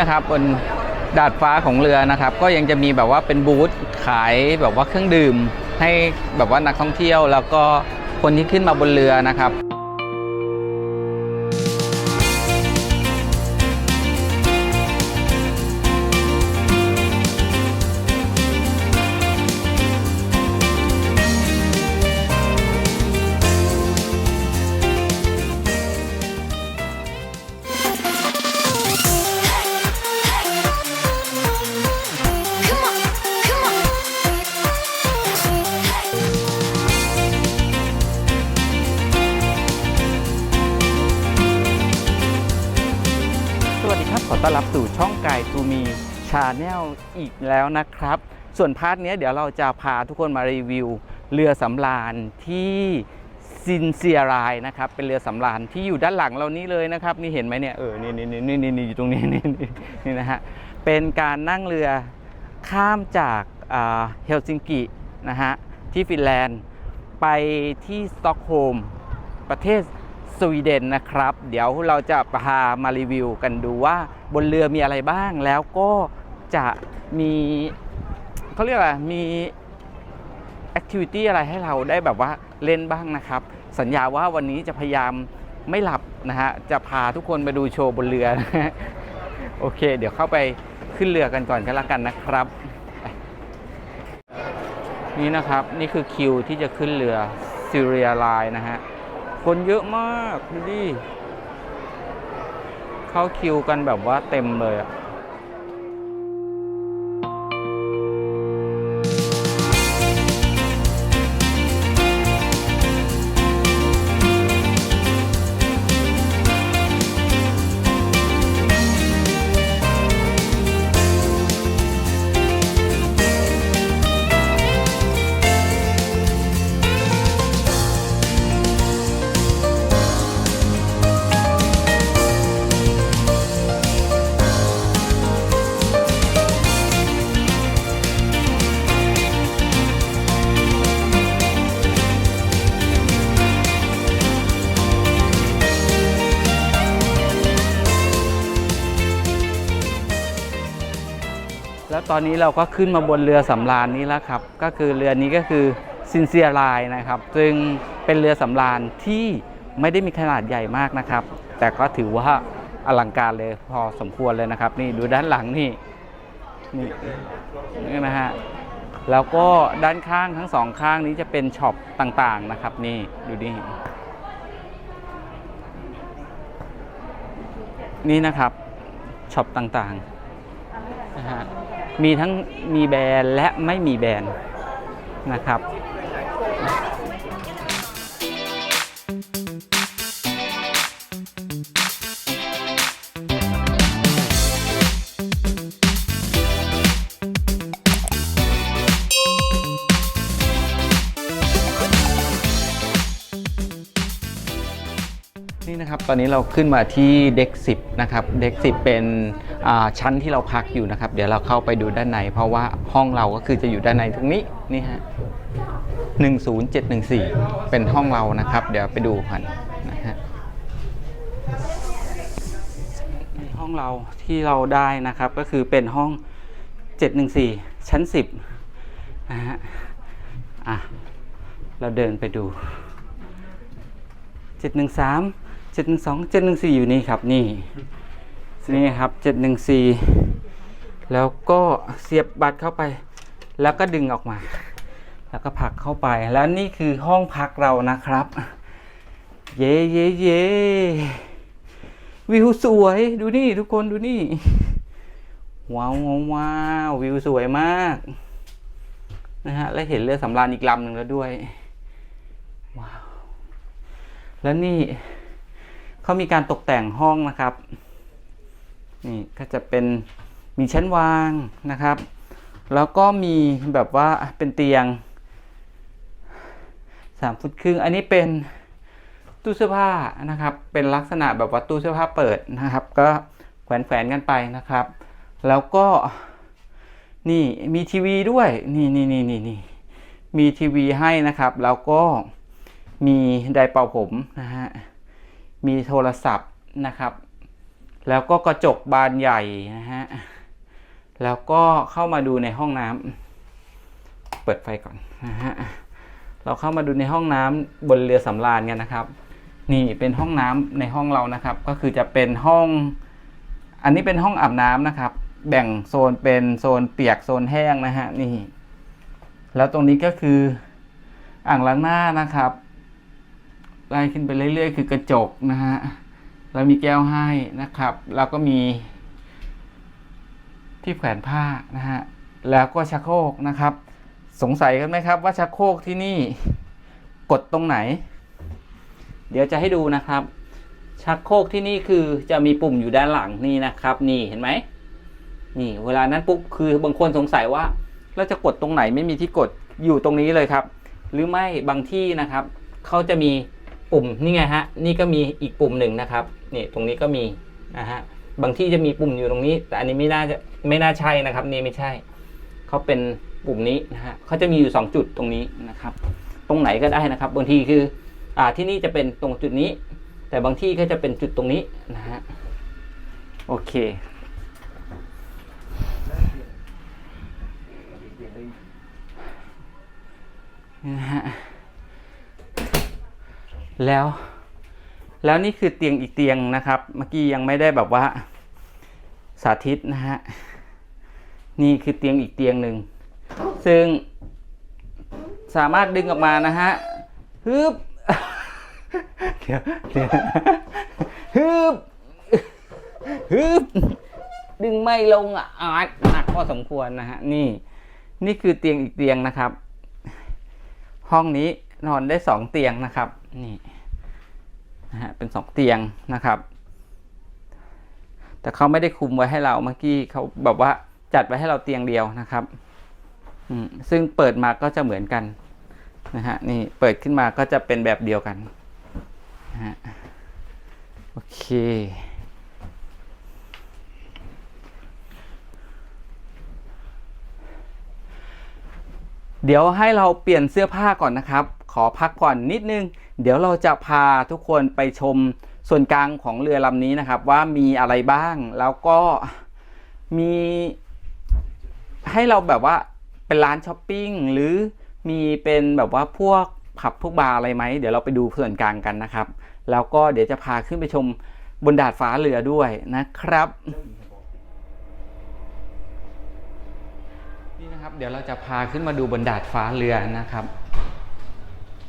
นะครับบนดาดฟ้าของเรือนะครับ ก็ยังจะมีแบบว่าเป็นบูธขายแบบว่าเครื่องดื่ม ให้แบบว่านักท่องเที่ยว แล้วก็คนที่ขึ้นมาบนเรือนะครับ ต้อนรับสู่ช่องไก่ตูมีชาแนลอีกแล้วนะครับ ส่วนพาร์ทเนี้ยเดี๋ยวเราจะพาทุกคนมารีวิว เรือสำราญที่ซินเซียรายนะครับ เป็นเรือสำราญที่อยู่ด้านหลังเรานี้เลยนะครับ นี่เห็นไหมเนี่ยเออนี่นี่นี่นี่นี่อยู่ตรงนี้นี่นี่นี่นะฮะเป็นการนั่งเรือข้ามจากเฮลซิงกินะฮะที่ฟินแลนด์ไปที่สต็อกโฮล์มประเทศ สวีเดนนะครับ เดี๋ยวเราจะพามารีวิวกันดูว่าบนเรือมีอะไรบ้างแล้วก็จะมีเขาเรียกอะไรมีแอคทิวิตี้อะไรให้เราได้แบบว่าเล่นบ้างนะครับ สัญญาว่าวันนี้จะพยายามไม่หลับนะฮะ จะพาทุกคนไปดูโชว์บนเรือนะฮะโอเค เดี๋ยวเข้าไปขึ้นเรือกันก่อนกันละกันนะครับ นี่นะครับนี่คือคิวที่จะขึ้นเรือซิเรียไลน์นะฮะ คนเยอะมาก ดูดิ เข้าคิวกันแบบว่าเต็มเลยอะ อนนี้เราก็ขึ้นมาบนเรือสำราญนี้แล้วครับ ก็คือเรือนี้ก็คือซินเซียไลน์นะครับ ซึ่งเป็นเรือสำราญที่ไม่ได้มีขนาดใหญ่มากนะครับ แต่ก็ถือว่าอลังการเลยพอสมควรเลยนะครับ นี่ดูด้านหลังนี่นี่นี่นะฮะแล้วก็ด้านข้างทั้งสองข้างนี้จะเป็นช็อปต่างๆนะครับ นี่ดูดินี่นะครับช็อปต่างๆนะฮะ มีทั้งมีแบรนด์และไม่มีแบรนด์นะครับนี่นะครับตอนนี้เราขึ้นมาที่เด็ก10 นะครับ เด็ก10 เป็น ชั้นที่เราพักอยู่นะครับ เดี๋ยวเราเข้าไปดูด้านใน เพราะว่าห้องเราก็คือจะอยู่ด้านในตรงนี้นี่ฮะ10714 เป็นห้องเรานะครับ เดี๋ยวไปดูกันนะฮะในห้องเราที่เราได้นะครับก็คือเป็นห้อง 714 ชั้น 10นะฮะอะเราเดินไปดูเจ็ดหนึ่งสามเจ็ดหนึ่งสองเจ็ดหนึ่งสี่อยู่นี่ครับนี่ นี่ครับเจ็ดหนึ่งสี่แล้วก็เสียบบัตรเข้าไป แล้วก็ดึงออกมา แล้วก็ผลักเข้าไป แล้วนี่คือห้องพักเรานะครับ เย่เย่เย่วิวสวย ดูนี่ทุกคนดูนี่ว้าวว้าวว้าววิวสวยมาก นะฮะ และเห็นเรือสำราญอีกลำหนึ่งแล้วด้วย ว้าว แล้วนี่เขามีการตกแต่งห้องนะครับ นี่ก็จะเป็นมีชั้นวางนะครับ แล้วก็มีแบบว่าเป็นเตียงสามฟุตครึ่งอันนี้เป็นตู้เสื้อผ้านะครับ เป็นลักษณะแบบว่าตู้เสื้อผ้าเปิดนะครับ ก็แขวนแขวนกันไปนะครับ แล้วก็นี่มีทีวีด้วยนี่นี่นี่นี่นี่มีทีวีให้นะครับ แล้วก็มีไดร์เป่าผมนะฮะมีโทรศัพท์นะครับ แล้วก็กระจกบานใหญ่นะฮะ แล้วก็เข้ามาดูในห้องน้ำเปิดไฟก่อนนะฮะ เราเข้ามาดูในห้องน้ำบนเรือสำราญกันนะครับ นี่เป็นห้องน้ำในห้องเรานะครับ ก็คือจะเป็นห้อง อันนี้เป็นห้องอาบน้ำนะครับ แบ่งโซนเป็นโซนเปียกโซนแห้งนะฮะนี่ แล้วตรงนี้ก็คืออ่างล้างหน้านะครับไล่ขึ้นไปเรื่อยๆ คือกระจกนะฮะ แล้วมีแก้วให้นะครับแล้วก็มีที่แขวนผ้านะฮะ แล้วก็ชักโครกนะครับ สงสัยกันไหมครับว่าชักโครกที่นี่กดตรงไหน เดี๋ยวจะให้ดูนะครับ ชักโครกที่นี่คือจะมีปุ่มอยู่ด้านหลังนี่นะครับ นี่เห็นไหมนี่ เวลานั้นปุ๊บคือบางคนสงสัยว่าเราจะกดตรงไหนไม่มีที่กดอยู่ตรงนี้เลยครับ หรือไม่บางที่นะครับเขาจะมี ปุ่มนี่ไงฮะนี่ก็มีอีกปุ่มหนึ่งนะครับนี่ตรงนี้ก็มีนะฮะบางที่จะมีปุ่มอยู่ตรงนี้ แต่อันนี้ไม่น่าจะไม่น่าใช่นะครับนี่ไม่ใช่เขาเป็นปุ่มนี้นะฮะเขาจะมีอยู่ 2 จุดตรงนี้นะครับ ตรงไหนก็ได้นะครับ บางทีคืออ่าที่นี่จะเป็นตรงจุดนี้ แต่บางที่ก็จะเป็นจุดตรงนี้นะฮะโอเคนะฮะ แล้ว แล้วนี่คือเตียงอีกเตียงนะครับ เมื่อกี้ยังไม่ได้แบบว่าสาธิตนะฮะ นี่คือเตียงอีกเตียงหนึ่ง ซึ่งสามารถดึงออกมานะฮะฮึบเดี๋ยวเดี๋ยวฮึบฮึบดึงไม่ลงอะอาจหนักพอสมควรนะฮะ นี่ นี่คือเตียงอีกเตียงนะครับ ห้องนี้นอนได้สองเตียงนะครับ นี่นะฮะเป็นสองเตียงนะครับ แต่เขาไม่ได้คุมไว้ให้เราเมื่อกี้เขาแบบว่าจัดไว้ให้เราเตียงเดียวนะครับอืมซึ่งเปิดมาก็จะเหมือนกันนะฮะนี่เปิดขึ้นมาก็จะเป็นแบบเดียวกันนะฮะโอเคเดี๋ยวให้เราเปลี่ยนเสื้อผ้าก่อนนะครับ ขอพักผ่อนนิดนึง เดี๋ยวเราจะพาทุกคนไปชมส่วนกลางของเรือลำนี้นะครับ ว่ามีอะไรบ้าง แล้วก็มีให้เราแบบว่าเป็นร้านช้อปปิ้งหรือมีเป็นแบบว่าพวกผับพวกบาร์อะไรไหมเดี๋ยวเราไปดูส่วนกลางกันนะครับ แล้วก็เดี๋ยวจะพาขึ้นไปชมบนดาดฟ้าเรือด้วยนะครับนี่นะครับ เดี๋ยวเราจะพาขึ้นมาดูบนดาดฟ้าเรือนะครับ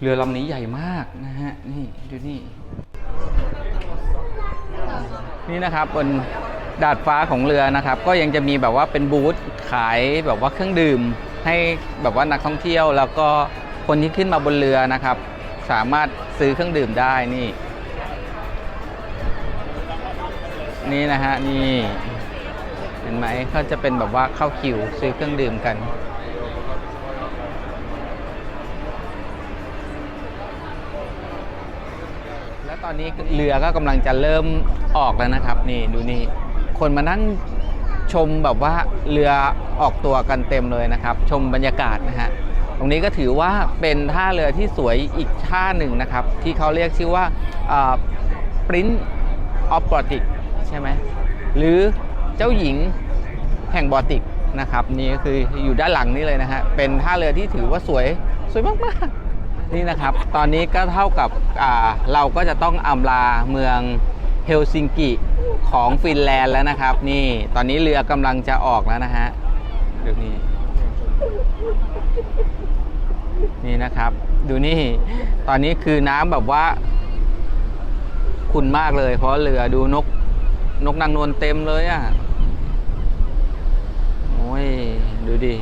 เรือลำนี้ใหญ่มากนะฮะ นี่ดูนี่ นี่นะครับบนดาดฟ้าของเรือนะครับ ก็ยังจะมีแบบว่าเป็นบูธขายแบบว่าเครื่องดื่ม ให้แบบว่านักท่องเที่ยวแล้วก็คนที่ขึ้นมาบนเรือนะครับ สามารถซื้อเครื่องดื่มได้นี่ นี่นะฮะนี่เห็นไหมเขาจะเป็นแบบว่าเข้าคิวซื้อเครื่องดื่มกัน ตอนนี้เรือก็กำลังจะเริ่มออกแล้วนะครับ นี่ดูนี่คนมานั่งชมแบบว่าเรือออกตัวกันเต็มเลยนะครับ ชมบรรยากาศนะฮะตรงนี้ก็ถือว่าเป็นท่าเรือที่สวยอีกท่าหนึ่งนะครับ ที่เขาเรียกชื่อว่าปริ้นออฟบอติกใช่ไหมหรือเจ้าหญิงแห่งบอติกนะครับ นี่ก็คืออยู่ด้านหลังนี่เลยนะฮะเป็นท่าเรือที่ถือว่าสวยสวยมากๆ นี่นะครับ ตอนนี้ก็เท่ากับเราก็จะต้องอำลาเมืองเฮลซิงกิของฟินแลนด์แล้วนะครับ นี่ตอนนี้เรือกำลังจะออกแล้วนะฮะดูนี่นี่นะครับ ดูนี่ ตอนนี้คือน้ำแบบว่าขุ่นมากเลย เพราะเรือดูนกนกนางนวลเต็มเลยอะ่ะโอ้ย ดูดิ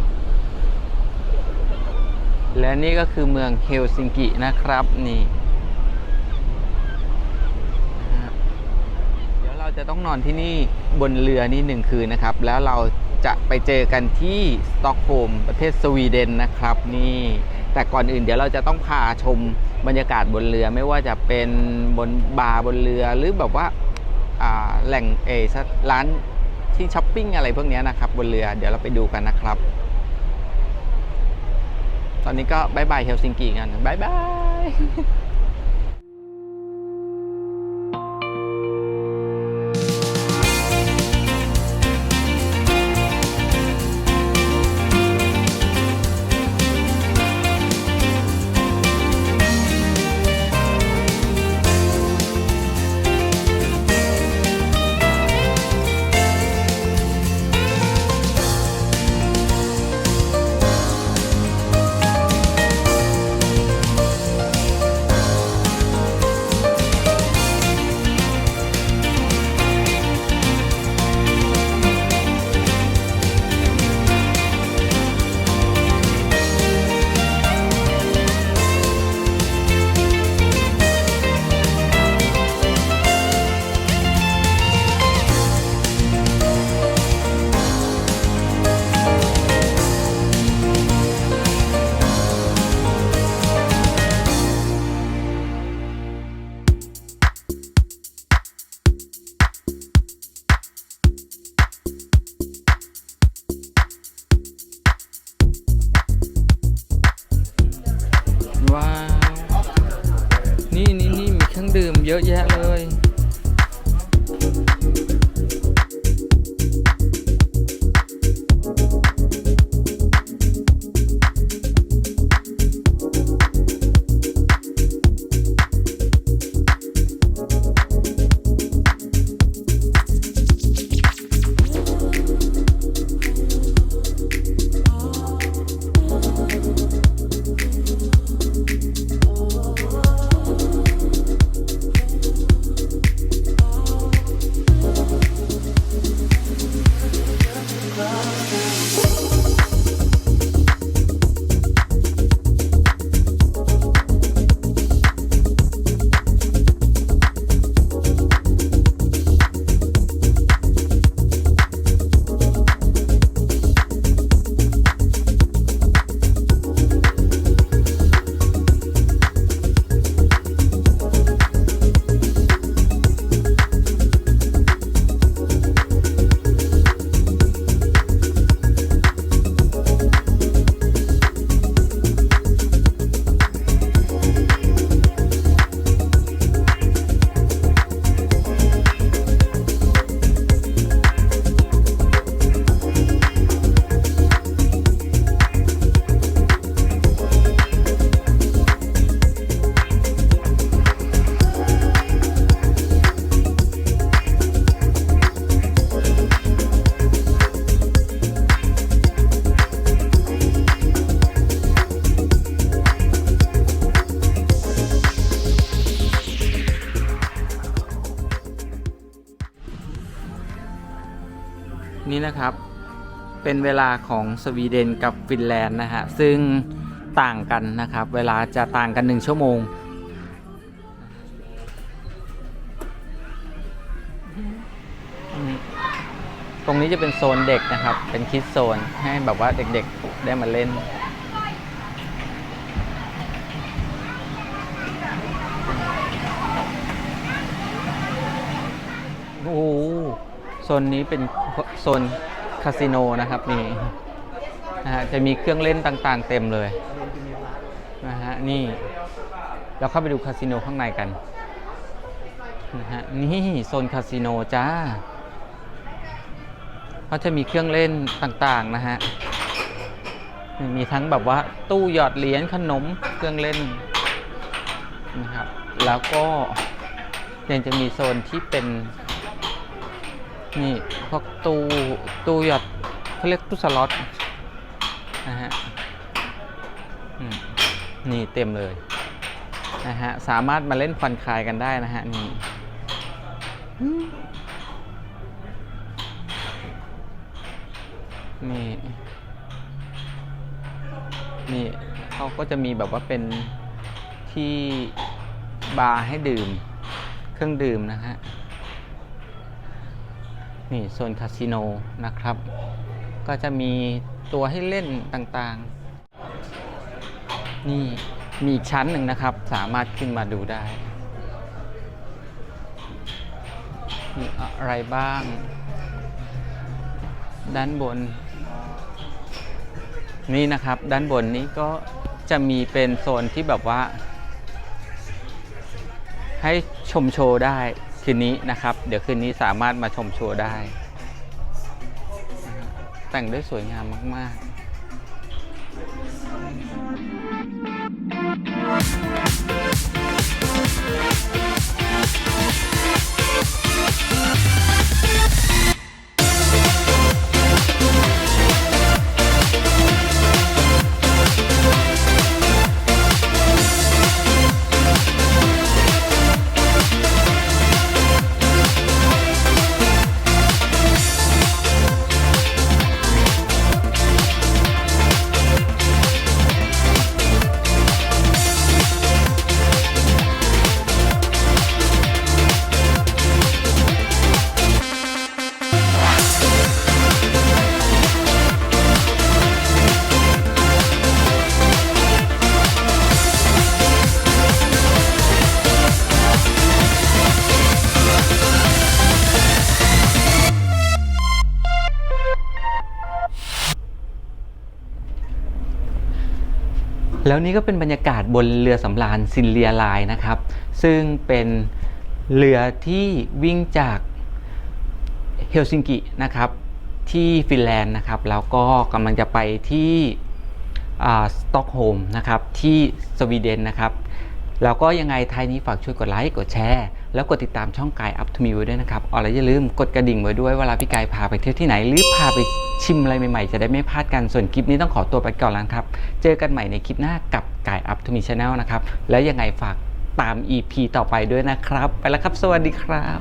และนี่ก็คือเมืองเฮลซิงกินะครับนี่เดี๋ยวเราจะต้องนอนที่นี่บนเรือนี่หนึ่งคืนนะครับ แล้วเราจะไปเจอกันที่สต็อกโฮล์มประเทศสวีเดนนะครับ นี่แต่ก่อนอื่นเดี๋ยวเราจะต้องพาชมบรรยากาศบนเรือไม่ว่าจะเป็นบนบาร์บนเรือหรือแบบว่าาแหล่งเอร้านที่ช้อปปิ้งอะไรพวกนี้นะครับบนเรือเดี๋ยวเราไปดูกันนะครับ ตอนนี้ก็บายบายเฮลซิงกิกันบายบาย นี่นะครับ เป็นเวลาของสวีเดนกับฟินแลนด์นะฮะ ซึ่งต่างกันนะครับ เวลาจะต่างกัน 1 ชั่วโมง ตรงนี้จะเป็นโซนเด็กนะครับ เป็นคิดโซนให้แบบว่าเด็กๆได้มาเล่นโอ้ โซนนี้เป็นโซนคาสิโนนะครับนี่นะฮะจะมีเครื่องเล่นต่างๆ เต็มเลยนะฮะนี่เราเข้าไปดูคาสิโนข้างในกันนะฮะนี่โซนคาสิโนจ้าเขาจะมีเครื่องเล่นต่างๆนะฮะมีทั้งแบบว่าตู้หยอดเหรียญขนมเครื่องเล่นนะครับแล้วก็ยังจะมีโซนที่เป็น นี่พวกตู้ตู้หยอดเขาเรียกตู้สล็อตนะฮะนี่เต็มเลยนะฮะสามารถมาเล่นผ่อนคลายกันได้นะฮะนี่นี่ นี่เขาก็จะมีแบบว่าเป็นที่บาร์ให้ดื่ม เครื่องดื่มนะฮะ นี่โซนคาสิโนนะครับ ก็จะมีตัวให้เล่นต่างๆ นี่มีอีกชั้นหนึ่งนะครับ สามารถขึ้นมาดูได้ มีอะไรบ้าง ด้านบน นี่นะครับ ด้านบนนี้ก็จะมีเป็นโซนที่แบบว่า ให้ชมโชว์ได้ คืนนี้นะครับ เดี๋ยวคืนนี้สามารถมาชมโชว์ได้ แต่งได้สวยงามมาก แล้วนี่ก็เป็นบรรยากาศบนเรือสำราญซินเลียไลน์นะครับ ซึ่งเป็นเรือที่วิ่งจากเฮลซิงกินะครับที่ฟินแลนด์นะครับ แล้วก็กำลังจะไปที่สต็อกโฮล์มนะครับที่สวีเดนนะครับ แล้วก็ยังไงไทยนี้ฝากช่วยกดไลค์กดแชร์ แล้วกดติดตามช่องกายอัพทูมิวด้วยนะครับเอาละอย่าลืมกดกระดิ่งไว้ด้วยเวลาพี่กายพาไปเที่ยวที่ไหน หรือพาไปชิมอะไรใหม่ๆ จะได้ไม่พลาดกันส่วนคลิปนี้ต้องขอตัวไปก่อนแล้วครับ เจอกันใหม่ในคลิปหน้ากับกายอัพทูมิวชาแนลนะครับแล้วยังไงฝากตาม EP ต่อไปด้วยนะครับ ไปแล้วครับสวัสดีครับ